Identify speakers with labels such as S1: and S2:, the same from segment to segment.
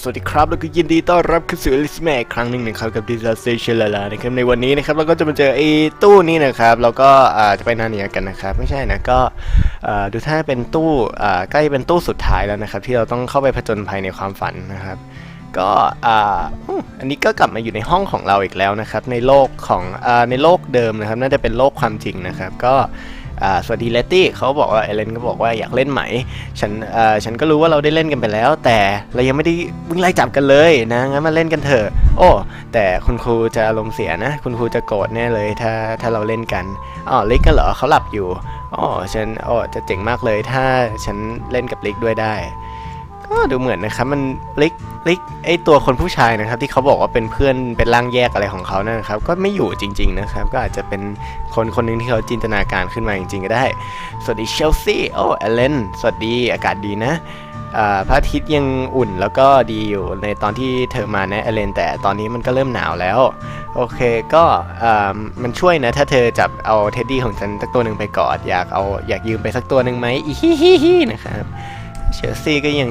S1: สวัสดีครับแล้วก็ยินดีต้อนรับเข้าสู่อลิสแม่อีกครั้งหนึ่งนะครับกับดิซาเซชันลาลานะครับในวันนี้นะครับเราก็จะมาเจอไอ้ตู้นี้นะครับแล้วก็จะไปนาเนียกันนะครับ ไม่ใช่นะก็ดูท่าเป็นตู้ใกล้เป็นตู้สุดท้ายแล้วนะครับ ที่เราต้องเข้าไปผจญภัยในความฝันนะครับ ก็อันนี้ก็กลับมาอยู่ในห้องของเราอีกแล้วนะครับ ในโลกของในโลกเดิมนะครับ น่าจะเป็นโลกความจริงนะครับ ก็ สวัสดีเลตตี้เขาบอกว่าเอเลนก็บอกว่าอยากเล่นไหมฉันฉันก็รู้ว่าเราได้เล่นกันไปแล้ว แต่เรายังไม่ได้วิ่งไล่จับกันเลยนะงั้นมาเล่นกันเถอะ โอ้แต่คุณครูจะอารมณ์เสียนะ คุณครูจะโกรธแน่เลยถ้าถ้าเราเล่นกันอ๋อลิกกันเหรอเขาหลับอยู่อ๋อฉันอ๋อจะเจ๋งมากเลยถ้าฉันเล่นกับลิกด้วยได้ ก็ดูเหมือนนะครับมันลิกลิกไอตัวคนผู้ชายนะครับ ที่เขาบอกว่าเป็นเพื่อนเป็นร่างแยกอะไรของเขานั่นนะครับ ก็ไม่อยู่จริง ๆนะครับ ก็อาจจะเป็นคนคนหนึ่งที่เขาจินตนาการขึ้นมาจริงๆก็ได้ สวัสดีเชลซีโอ้เอเลนสวัสดีอากาศดีนะพระอาทิตย์ยังอุ่นแล้วก็ดีอยู่ในตอนที่เธอมานะเอเลนแต่ตอนนี้มันก็เริ่มหนาวแล้ว โอเคก็มันช่วยนะ ถ้าเธอจับเอาเท็ดดี้ของฉันสักตัวหนึ่งไปกอดอยากเอาอยากยืมไปสักตัวหนึ่งไหมอีฮิฮิฮินะครับเชลซีก็ยัง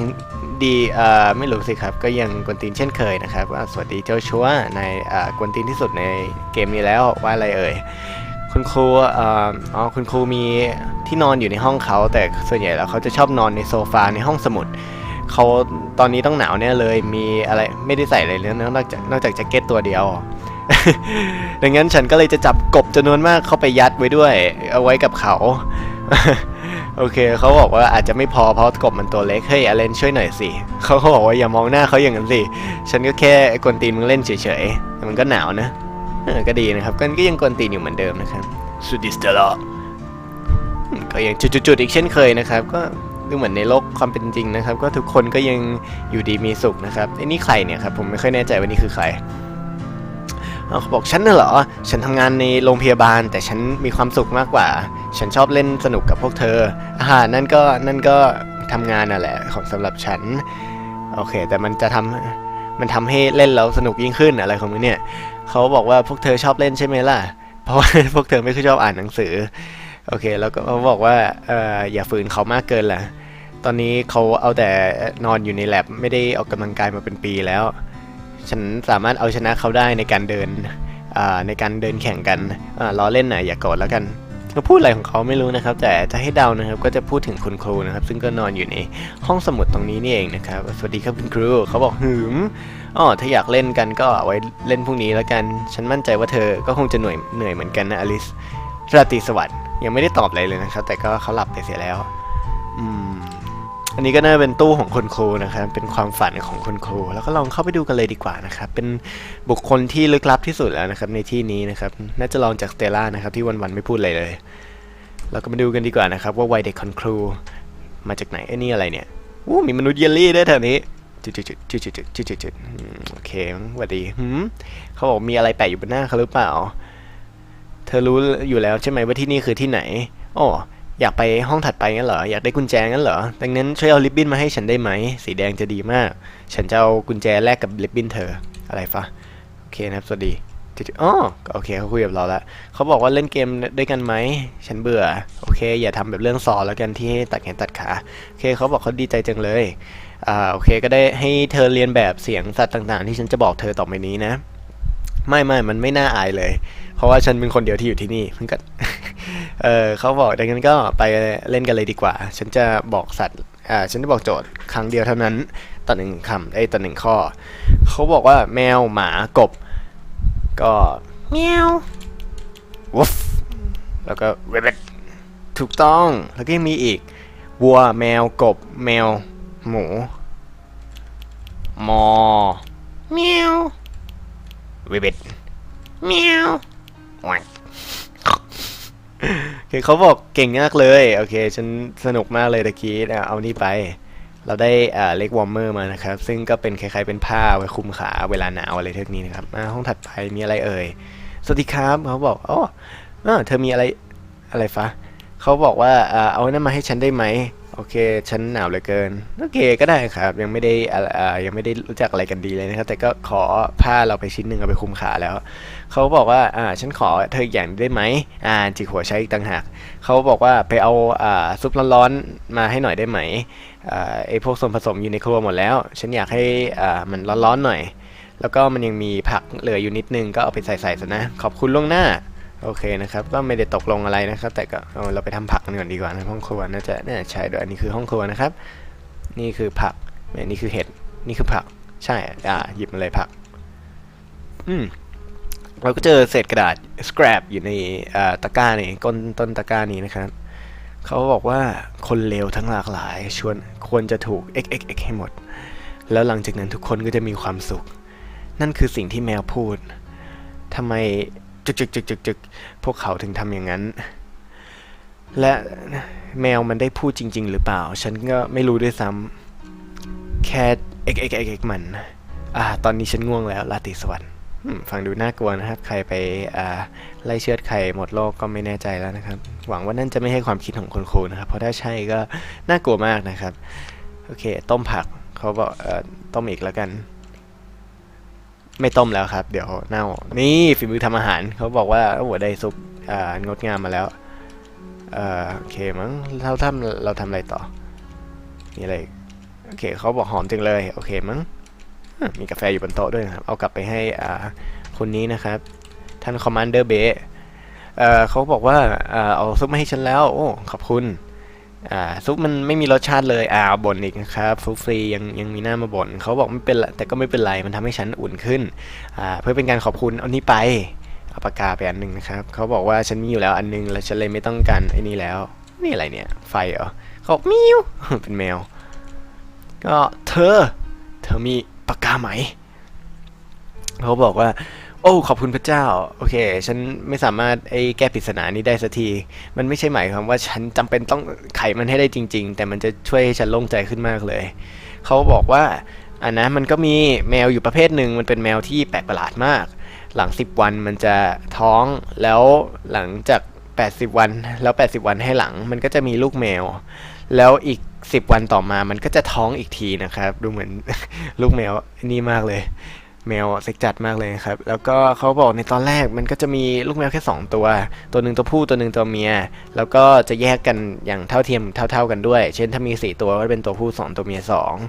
S1: ดีเอ่อไม่รู้สิครับ ก็ยังกวนตีนเช่นเคยนะครับว่าสวัสดีเจ้าชัวในเอ่อกวนตีนที่สุดในเกมนี้แล้วว่าอะไรเอ่ยคุณครูเอ่ออ๋อคุณครูมีที่นอนอยู่ในห้องเขา แต่ส่วนใหญ่แล้วเขาจะชอบนอนในโซฟาในห้องสมุดเขาตอนนี้ต้องหนาวแน่เลยมีอะไรไม่ได้ใส่อะไรเลยนะนอกจากนอกจากแจ็คเก็ตตัวเดียวดังนั้นฉันก็เลยจะจับกบจำนวนมากเข้าไปยัดไว้ด้วย เอาไว้กับเขา โอเคเขาบอกว่าอาจจะไม่พอเพราะกบมันตัวเล็กเฮ้ยอเลนช่วยหน่อยสิเขาก็บอกว่าอย่ามองหน้าเขาอย่างนั้นสิฉันก็แค่กวนตีนมึงเล่นเฉยๆแต่มันก็หนาวนะเออก็ดีนะครับก็ก็ยังกวนตีนอยู่เหมือนเดิมนะครับสุดิสเตอร์ก็ยังจุดๆๆอีกเช่นเคยนะครับ ก็ดูเหมือนในโลกความเป็นจริงนะครับ ก็ทุกคนก็ยังอยู่ดีมีสุขนะครับไอ้นี่ใครเนี่ยครับผมไม่ค่อยแน่ใจว่านี่คือใครเอาเขาบอกฉันน่ะเหรอ ฉันทำงานในโรงพยาบาลแต่ฉันมีความสุขมากกว่า ฉันชอบเล่นสนุกกับพวกเธอ อาหารนั่นก็นั่นก็ทำงานน่ะแหละของสำหรับฉัน โอเค แต่มันจะทำมันทำให้เล่นแล้วสนุกยิ่งขึ้นอะไรของมึงเนี่ยเขาบอกว่าพวกเธอชอบเล่นใช่ไหมล่ะ เพราะว่าพวกเธอไม่ค่อยชอบอ่านหนังสือ โอเค แล้วก็เขาบอกว่าเอออย่าฝืนเขามากเกินล่ะ ตอนนี้เขาเอาแต่นอนอยู่ในแลบไม่ได้ออกกำลังกายมาเป็นปีแล้ว ฉันสามารถเอาชนะเขาได้ในการเดินอ่าในการเดินแข่งกันอ่าล้อเล่นน่ะอย่าโกรธแล้วกัน เขาพูดอะไรของเขาไม่รู้นะครับ แต่จะให้เดานะครับก็จะพูดถึงคุณครูนะครับ ซึ่งก็นอนอยู่ในห้องสมุดตรงนี้นี่เองนะครับสวัสดีครับคุณครูเขาบอกหืมอ๋อถ้าอยากเล่นกันก็เอาไว้เล่นพรุ่งนี้แล้วกัน ฉันมั่นใจว่าเธอก็คงจะเหนื่อยเหนื่อยเหมือนกันนะอลิสราตรีสวัสดิ์ยังไม่ได้ตอบอะไรเลยนะครับ แต่ก็เขาหลับไปเสียแล้ว อืม อันนี้ก็น่าเป็นตู้ของคุณครูนะครับ เป็นความฝันของคุณครู แล้วก็ลองเข้าไปดูกันเลยดีกว่านะครับ เป็นบุคคลที่ลึกลับที่สุดแล้วนะครับ ในที่นี้นะครับ น่าจะลองจากสเตล่านะครับที่วันๆไม่พูดอะไรเลย เราก็มาดูกันดีกว่านะครับ ว่าวัยเด็กคุณครู มาจากไหนไอ้นี่อะไรเนี่ยอู้มีมนุษย์เยลลี่ด้วยแถวนี้จุดจุดจุดจุดจุดจุดจุดจุดจุดโอเคสวัสดีหืมเขาบอกมีอะไรแปะอยู่บนหน้าเขาหรือเปล่า เธอรู้อยู่แล้วใช่ไหมว่าที่นี่คือที่ไหนอ๋อ อยากไปห้องถัดไปงั้นเหรอ อยากได้กุญแจงั้นเหรอ ดังนั้นช่วยเอาลิปบิ้นมาให้ฉันได้ไหม สีแดงจะดีมาก ฉันจะเอากุญแจแลกกับลิปบิ้นเธอ อะไรฟะ โอเคนะครับ สวัสดีอ๋อก็โอเคเขาคุยกับเราแล้ว เขาบอกว่าเล่นเกมด้วยกันไหม ฉันเบื่อ โอเค อย่าทำแบบเรื่องซอแล้วกันที่ให้ตัดแขนตัดขา โอเคเขาบอกเขาดีใจจังเลย อ่า โอเค ก็ได้ให้เธอเรียนแบบเสียงสัตว์ต่างๆ ที่ฉันจะบอกเธอต่อไปนี้นะ ไม่ไม่มันไม่น่าอายเลย เพราะว่าฉันเป็นคนเดียวที่อยู่ที่นี่เพิ่งก็ เออเขาบอกดังนั้นก็ไปเล่นกันเลยดีกว่า ฉันจะบอกสัตว์อ่าฉันจะบอกโจทย์ครั้งเดียวเท่านั้นต่อหนึ่งคำไอ้ต่อหนึ่งข้อ เขาบอกว่าแมวหมากบ ก็เมียววุฟแล้วก็เรบถูกต้องแล้วก็ยังมีอีก วัวแมวกบ แมว หมูมอเมียวเรบเมียววัก โอเขาบอกเก่งมากเลย โอเค ฉันสนุกมากเลยตะกี้อะเอานี่ไป เราได้เล็กวอร์มเมอร์มานะครับ ซึ่งก็เป็นคล้ายๆเป็นผ้าไว้คลุมขาเวลาหนาวอะไรเท่านี้นะครับมาห้องถัดไปมีอะไรเอ่ย สวัสดีครับเขาบอกอ๋อเธอมีอะไรอะไรฟะเขาบอกว่าอ่าเอานั่นมาให้ฉันได้ไหม โอเคฉันหนาวเหลือเกิน โอเคก็ได้ครับ ยังไม่ได้อ่ายังไม่ได้รู้จักอะไรกันดีเลยนะครับ แต่ก็ขอผ้าเราไปชิ้นหนึ่งเอาไปคลุมขาแล้ว เขาบอกว่าอ่าฉันขอเธออีกอย่างได้ไหมอ่าจิกหัวใช้อีกต่างหากเขาบอกว่าไปเอาอ่าซุปร้อนๆมาให้หน่อยได้ไหมอ่าไอพวกส่วนผสมอยู่ในครัวหมดแล้ว ฉันอยากให้อ่ามันร้อนๆหน่อย แล้วก็มันยังมีผักเหลืออยู่นิดนึงก็เอาไปใส่ๆซะนะขอบคุณล่วงหน้า โอเคนะครับ ก็ไม่ได้ตกลงอะไรนะครับ แต่ก็เราไปทำผักกันก่อนดีกว่าในห้องครัวน่าจะน่าใช่ด้วยอันนี้คือห้องครัวนะครับ นี่คือผักอันนี้คือเห็ดนี่คือผัก ใช่อ่าหยิบมาเลยผัก อืมเราก็เจอเศษกระดาษ scrap อยู่ในตะกร้านี่ก้นต้นตะกร้านี้นะครับเขาบอกว่าคนเลวทั้งหลากหลาย ชวนควรจะถูก x x x ให้หมด แล้วหลังจากนั้นทุกคนก็จะมีความสุข นั่นคือสิ่งที่แมวพูดทำไม จึกจึกจึกจึกจึกพวกเขาถึงทำอย่างนั้น และแมวมันได้พูดจริง ๆ หรือเปล่า ฉันก็ไม่รู้ด้วยซ้ำแค่เอกเอกเอกเอกมัน อ่า ตอนนี้ฉันง่วงแล้วลาตรีสวัสดิ์ฟังดูน่ากลัวนะครับ ใครไปอ่าไล่เชือดใครหมดโลกก็ไม่แน่ใจแล้วนะครับ หวังว่านั่นจะไม่ให้ความคิดของคนครูนะครับ เพราะถ้าใช่ก็น่ากลัวมากนะครับ โอเค ต้มผักเขาบอกเอ่อต้มอีกแล้วกัน ไม่ต้มแล้วครับ เดี๋ยวเน่า นี่ฝีมือทำอาหารเขาบอกว่าโอ้โหได้ซุปอ่างดงามมาแล้วเอ่อโอเคมั้งเราทำเราทำอะไรต่อ มีอะไรโอเคเขาบอกหอมจังเลยโอเคมั้งมีกาแฟอยู่บนโต๊ะด้วยนะครับ เอากลับไปให้อ่าคนนี้นะครับ ท่านคอมมานเดอร์เบเอ่อเขาบอกว่าอ่าเอาซุปมาให้ฉันแล้ว โอ้ขอบคุณ อ่าซุปมันไม่มีรสชาติเลยอ่าบ่นอีกนะครับซุปฟรียังยังมีหน้ามาบ่นเขาบอกไม่เป็นแต่ก็ไม่เป็นไรมันทำให้ฉันอุ่นขึ้นอ่าเพื่อเป็นการขอบคุณเอานี้ไปเอาปากกาไปอันหนึ่งนะครับเขาบอกว่าฉันมีอยู่แล้วอันหนึงแล้วฉันเลยไม่ต้องการไอ้นี่แล้วนี่อะไรเนี่ย ไฟเหรอเขากมิวเป็นแมว ก็เธอ เธอมีปากกาไหมเขาบอกว่า โอ้ขอบคุณพระเจ้า โอเค ฉันไม่สามารถไอ้แก้ปริศนานี้ได้สักที มันไม่ใช่หมายความว่าฉันจำเป็นต้องไขมันให้ได้จริง ๆ แต่มันจะช่วยให้ฉันโล่งใจขึ้นมากเลย เขาบอกว่าอันนะมันก็มีแมวอยู่ประเภทหนึ่งมันเป็นแมวที่แปลกประหลาดมาก หลัง 10 วันมันจะท้องแล้วหลังจาก 80 วันแล้ว 80 วันให้หลัง มันก็จะมีลูกแมว แล้วอีก 10 วันต่อมามันก็จะท้องอีกทีนะครับ ดูเหมือนลูกแมวนี่มากเลย แมวเซ็กจัดมากเลยครับ แล้วก็เขาบอกในตอนแรกมันก็จะมีลูกแมวแค่ 2 ตัว ตัวหนึ่งตัวผู้ตัวหนึ่งตัวเมีย แล้วก็จะแยกกันอย่างเท่าเทียมเท่า ๆกันด้วย เช่นถ้ามี 4 ตัวก็เป็นตัวผู้ 2 ตัวเมีย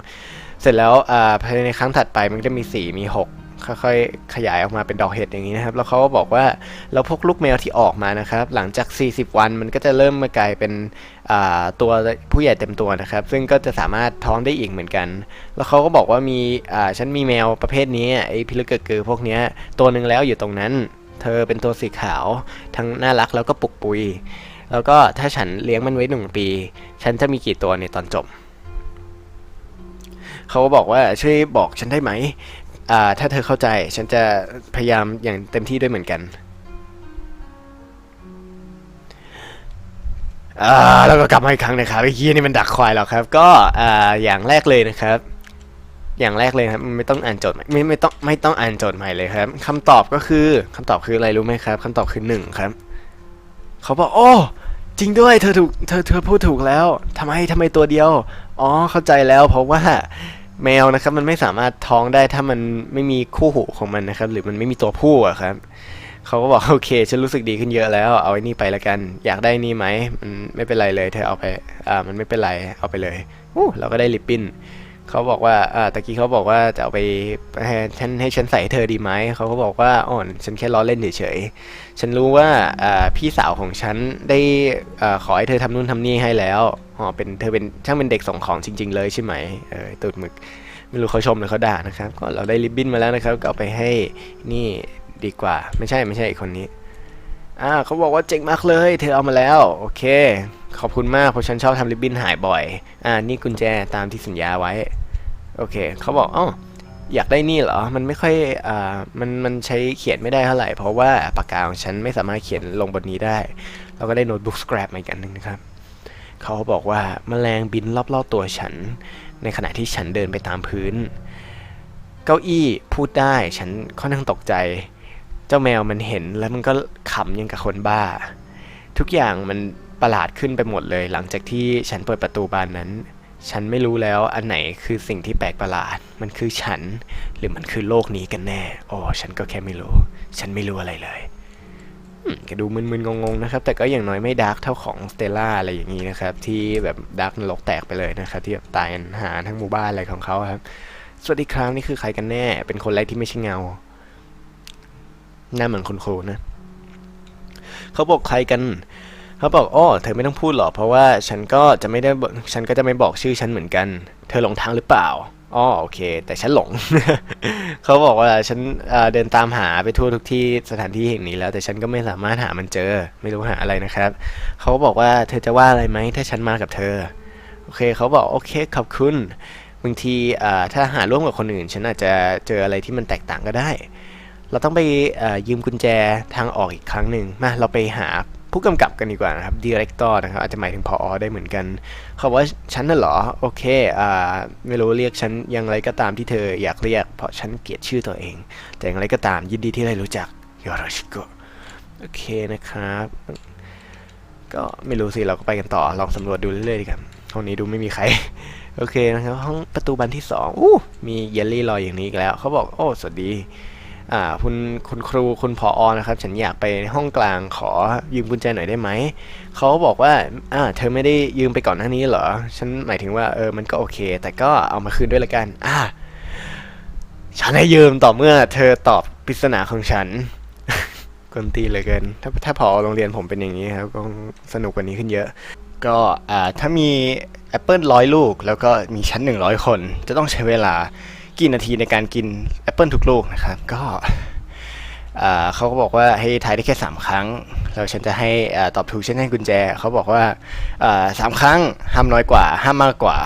S1: 2 เสร็จแล้วภายในครั้งถัดไปมันก็จะมี 4 มี 6 ค่อยๆขยายออกมาเป็นดอกเห็ดอย่างนี้นะครับ แล้วเขาก็บอกว่าแล้วพวกลูกแมวที่ออกมานะครับ หลังจาก 40 วันมันก็จะเริ่มมากลายเป็นตัวผู้ใหญ่เต็มตัวนะครับ ซึ่งก็จะสามารถท้องได้อีกเหมือนกัน แล้วเขาก็บอกว่ามีฉันมีแมวประเภทนี้ไอ้พิลึกเกอร์เกอร์พวกนี้ตัวหนึ่งแล้วอยู่ตรงนั้น เธอเป็นตัวสีขาวทั้งน่ารักแล้วก็ปุกปุย แล้วก็ถ้าฉันเลี้ยงมันไว้หนึ่งปี ฉันจะมีกี่ตัวในตอนจบเขาก็บอกว่าช่วยบอกฉันได้ไหม อ่าถ้าเธอเข้าใจฉันจะพยายามอย่างเต็มที่ด้วยเหมือนกันอ่าแล้วก็กลับมาอีกครั้งนะครับไอ้เฮียนี่มันดักควายแล้วครับ ก็อ่าอย่างแรกเลยนะครับ อย่างแรกเลยครับไม่ต้องอ่านโจทย์ไม่ไม่ต้องไม่ต้องอ่านโจทย์ใหม่เลยครับคำตอบก็คือคำตอบคืออะไรรู้ไหมครับคำตอบคือหนึ่งครับเขาบอกโอ้จริงด้วยเธอถูกเธอเธอพูดถูกแล้วทำไมทำไมตัวเดียว อ๋อเข้าใจแล้วเพราะว่า แมวนะครับมันไม่สามารถท้องได้ถ้ามันไม่มีคู่หูของมันนะครับ หรือมันไม่มีตัวผู้อะครับเขาก็บอกโอเค ฉันรู้สึกดีขึ้นเยอะแล้ว เอาไอ้นี่ไปละกัน อยากได้นี่ไหมมันไม่เป็นไรเลย เธอเอาไปอ่ามันไม่เป็นไรเอาไปเลยอู้เราก็ได้ลิปปิ้นเขาบอกว่าอ่าตะกี้เขาบอกว่าจะเอาไปให้ฉันให้ฉันใส่เธอดีไหมเขาก็บอกว่าอ่อนฉันแค่ล้อเล่นเฉยๆฉันรู้ว่าอ่าพี่สาวของฉันได้อ่าขอให้เธอทำนู่นทำนี่ให้แล้ว อ๋อเป็นเธอเป็นช่างเป็นเด็กส่งของจริง ๆ เลยใช่ไหมเออตูดหมึกไม่รู้เขาชมหรือเขาด่านะครับ ก็เราได้ริบบิ้นมาแล้วนะครับ ก็เอาไปให้นี่ดีกว่า ไม่ใช่ไม่ใช่อีกคนนี้อ่าเขาบอกว่าเจ๋งมากเลย เธอเอามาแล้ว โอเค ขอบคุณมากเพราะฉันชอบทำริบบิ้นหายบ่อย อ่านี่กุญแจตามที่สัญญาไว้ โอเคเขาบอกอ๋ออยากได้นี่เหรอ มันไม่ค่อย อ่า มัน มันใช้เขียนไม่ได้เท่าไหร่ เพราะว่าปากกาของฉันไม่สามารถเขียนลงบนนี้ได้ เราก็ได้โน้ตบุ๊กสครับมาอีกอันหนึ่งนะครับ เขาบอกว่าแมลงบินรอบๆตัวฉัน ในขณะที่ฉันเดินไปตามพื้น เก้าอี้พูดได้ฉันค่อนข้างตกใจ เจ้าแมวมันเห็นแล้วมันก็ขำยังกับคนบ้า ทุกอย่างมันประหลาดขึ้นไปหมดเลย หลังจากที่ฉันเปิดประตูบานนั้น ฉันไม่รู้แล้วอันไหนคือสิ่งที่แปลกประหลาด มันคือฉัน หรือมันคือโลกนี้กันแน่ อ๋อ ฉันก็แค่ไม่รู้ ฉันไม่รู้อะไรเลย ก็ดูมึนๆ งงๆ นะครับ แต่ก็อย่างน้อยไม่ดาร์กเท่าของสเตล่าอะไรอย่างนี้นะครับ ที่แบบดาร์กนรกแตกไปเลยนะครับ ที่แบบตายกันหาทั้งหมู่บ้านอะไรของเขาครับ สวัสดีครับนี่คือใครกันแน่ เป็นคนแรกที่ไม่ใช่เงา หน้าเหมือนคุณคนะ เขาบอกใครกัน เขาบอกอ้อเธอไม่ต้องพูดหรอกเพราะว่าฉันก็จะไม่ได้ฉันก็จะไม่บอกชื่อฉันเหมือนกัน เธอหลงทางหรือเปล่า อ้อโอเค แต่ฉันหลง เขาบอกว่าฉันเดินตามหาไปทั่วทุกที่สถานที่แห่งนี้แล้ว แต่ฉันก็ไม่สามารถหามันเจอ ไม่รู้หาอะไรนะครับ เขาบอกว่าเธอจะว่าอะไรไหมถ้าฉันมากับเธอ โอเคเขาบอกโอเคขอบคุณบางทีถ้าหาร่วมกับคนอื่น ฉันอาจจะเจออะไรที่มันแตกต่างก็ได้ เราต้องไปยืมกุญแจทางออกอีกครั้งหนึ่งมาเราไปหา ผู้กำกับกันดีกว่านะครับ director นะครับอาจจะหมายถึงพออได้เหมือนกัน เขาบอกว่าฉันน่ะเหรอ โอเคอ่าไม่รู้เรียกฉันอยังไรก็ตามที่เธออยากเรียก เพราะฉันเกลียดชื่อตัวเอง แต่อย่างไรก็ตามยินดีที่ได้รู้จักยอราชิโกโอเคนะครับ ก็ไม่รู้สิเราก็ไปกันต่อลองสำรวจดูเรื่อยๆดีครับห้องนี้ดูไม่มีใคร โอเคนะครับ ห้องประตูบานที่สองอู้มีเยลลี่ลอยอย่างนี้อีกแล้ว เขาบอกโอ้สวัสดี คุณคุณครูคุณผออนะครับ ฉันอยากไปห้องกลางขอยืมกุญแจหน่อยได้ไหม เขาบอกว่าอ่าเธอไม่ได้ยืมไปก่อนหน้านี้เหรอ ฉันหมายถึงว่าเออมันก็โอเค แต่ก็เอามาคืนด้วยละกัน อ่าฉันให้ยืมต่อเมื่อ เธอตอบปริศนาของฉันกวนตีเลยเกิน ถ้าถ้าพอโรงเรียนผมเป็นอย่างนี้ครับก็สนุกกว่านี้ขึ้นเยอะ ก็อ่าถ้ามีแอปเปิลร้อยลูก แล้วก็มีชั้น 100 คน จะต้องใช้เวลา กี่นาทีในการกินแอปเปิลทุกลูกนะครับ ก็เขาก็บอกว่าให้ทายได้แค่ 3 ครั้งแล้วฉันจะให้อตอบถูกฉันให้กุญแจ เขาบอกว่าสามครั้งห้ามน้อยกว่า ห้ามมากกว่า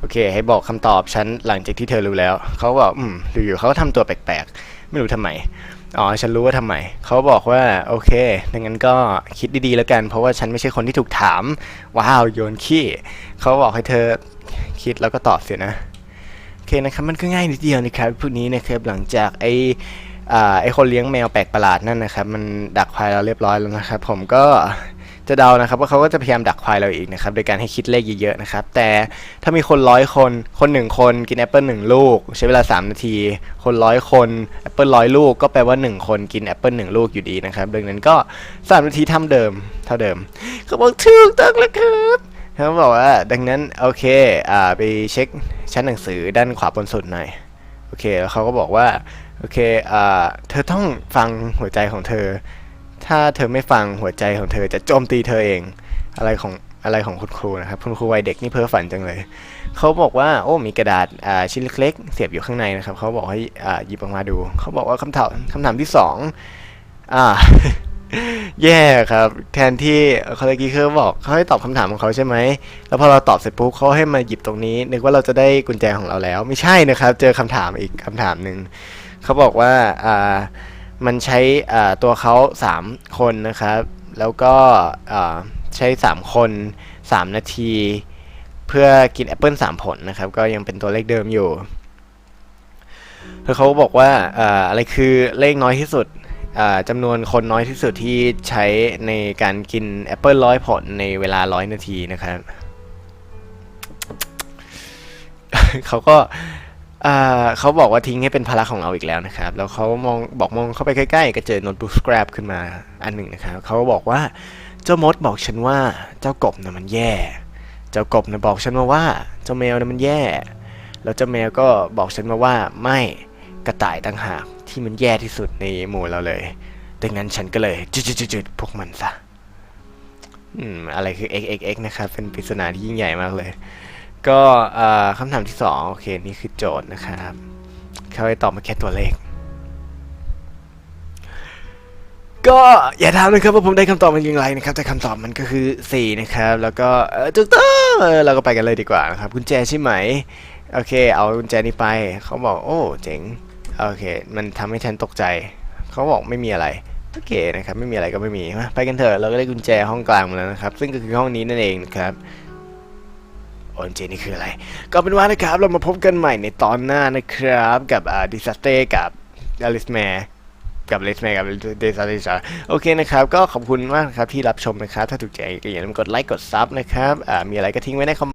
S1: โอเค ให้บอกคำตอบฉันหลังจากที่เธอรู้แล้ว เขาบอกอืมอยู่ๆเขาก็ทำตัวแปลกๆ ไม่รู้ทำไม อ๋อ ฉันรู้ว่าทำไม เขาบอกว่า โอเคดังนั้นก็คิดดีๆแล้วกัน เพราะว่าฉันไม่ใช่คนที่ถูกถาม ว้าว โยนขี้ เขาบอกให้เธอคิดแล้วก็ตอบเสียนะ อเคนะครับมันก็ง่ายนิดเดียวนะครับพวกนี้นะครับหลังจากไออาไอคนเลี้ยงแมวแปลกประหลาดนั่นนะครับ มันดักควายเราเรียบร้อยแล้วนะครับ ผมก็จะเดานะครับว่าเขาก็จะพยายามดักควายเราอีกนะครับโดยการให้คิดเลขเยอะๆนะครับ แต่ถ้ามีคนร้อยคน คนหนึ่งคนกินแอปเปิลหนึ่งลูก ใช้เวลา 3 นาที คนร้อยคนแอปเปิลร้อยลูกก็แปลว่า 1 คนกินแอปเปิลหนึ่งลูกอยู่ดีนะครับดังนั้นก็ 3 นาทีเท่าเดิมเท่าเดิมเขาบอกถูกต้องแล้วครับเขาบอกว่าดังนั้นโอเคอ่าไปเช็ค ชั้นหนังสือด้านขวาบนสุดหน่อยโอเคแล้วเขาก็บอกว่าโอเคอ่าเธอต้องฟังหัวใจของเธอ ถ้าเธอไม่ฟังหัวใจของเธอจะโจมตีเธอเองอะไรของอะไรของคุณครูนะครับคุณครูวัยเด็กนี่เพ้อฝันจังเลยเขาบอกว่าโอ้มีกระดาษอ่าชิ้นเล็กๆเสียบอยู่ข้างในนะครับเขาบอกให้อ่าหยิบออกมาดูเขาบอกว่าคำถามคำถามที่สองอ่า แย่ครับ แทนที่เขาเมื่อกี้เขาบอกเขาให้ตอบคำถามของเขาใช่ไหม แล้วพอเราตอบเสร็จปุ๊บเขาให้มาหยิบตรงนี้ นึกว่าเราจะได้กุญแจของเราแล้ว ไม่ใช่นะครับ เจอคำถามอีกคำถามหนึ่งเขาบอกว่าอ่ามันใช้อ่าตัวเขา3 คนนะครับ แล้วก็อ่าใช้ 3 คน 3 นาที เพื่อกินแอปเปิล3ผลนะครับ ก็ยังเป็นตัวเลขเดิมอยู่คือเขาบอกว่าอ่าอะไรคือเลขน้อยที่สุด จำนวนคนน้อยที่สุดที่ใช้ในการกินแอปเปิลร้อยผลในเวลาร้อยนาทีนะครับ เขาก็เขาบอกว่าทิ้งให้เป็นภาระของเราอีกแล้วนะครับ แล้วเขามองบอกมองเข้าไปใกล้ๆ ก็เจอโน้ตบุ๊กสครับขึ้นมาอันหนึ่งนะครับเขาบอกว่าเจ้ามดบอกฉันว่าเจ้ากบน่ะมันแย่ เจ้ากบน่ะบอกฉันมาว่า เจ้าแมวน่ะมันแย่ แล้วเจ้าแมวก็บอกฉันมาว่าไม่ กระต่ายต่างหากที่มันแย่ที่สุดในหมู่เราเลย ดังนั้นฉันก็เลยจุดๆๆพวกมันซะ อืม อะไรคือ x x x นะครับ เป็นปริศนาที่ยิ่งใหญ่มากเลย ก็คำถามที่สองโอเค นี่คือโจทย์นะครับ เขาให้ตอบมาแค่ตัวเลข ก็อย่าถามนะครับว่าผมได้คำตอบมันย่างไรนะครับ แต่คำตอบมันก็คือ 4 นะครับ แล้วก็เออถูกต้องเออเราก็ไปกันเลยดีกว่านะครับกุญแจใช่ไหม โอเค เอากุญแจนี้ไป เขาบอก โอ้ เจ๋ง โอเค มันทำให้ฉันตกใจ เขาบอกไม่มีอะไร โอเคนะครับ ไม่มีอะไรก็ไม่มี ไปกันเถอะ เราก็ได้กุญแจห้องกลางมาแล้วนะครับ ซึ่งก็คือห้องนี้นั่นเองนะครับโอนเจนี่คืออะไร ก็เป็นว่านะครับ เรามาพบกันใหม่ในตอนหน้านะครับ กับอ่าดิสเตกับอลิสแมกับเลสแมกับเดซาเดซาโอเคนะครับ ก็ขอบคุณมากครับที่รับชมนะครับ ถ้าถูกใจก็อย่าลืมกดไลค์กดซับนะครับ มีอะไรก็ทิ้งไว้ในคอม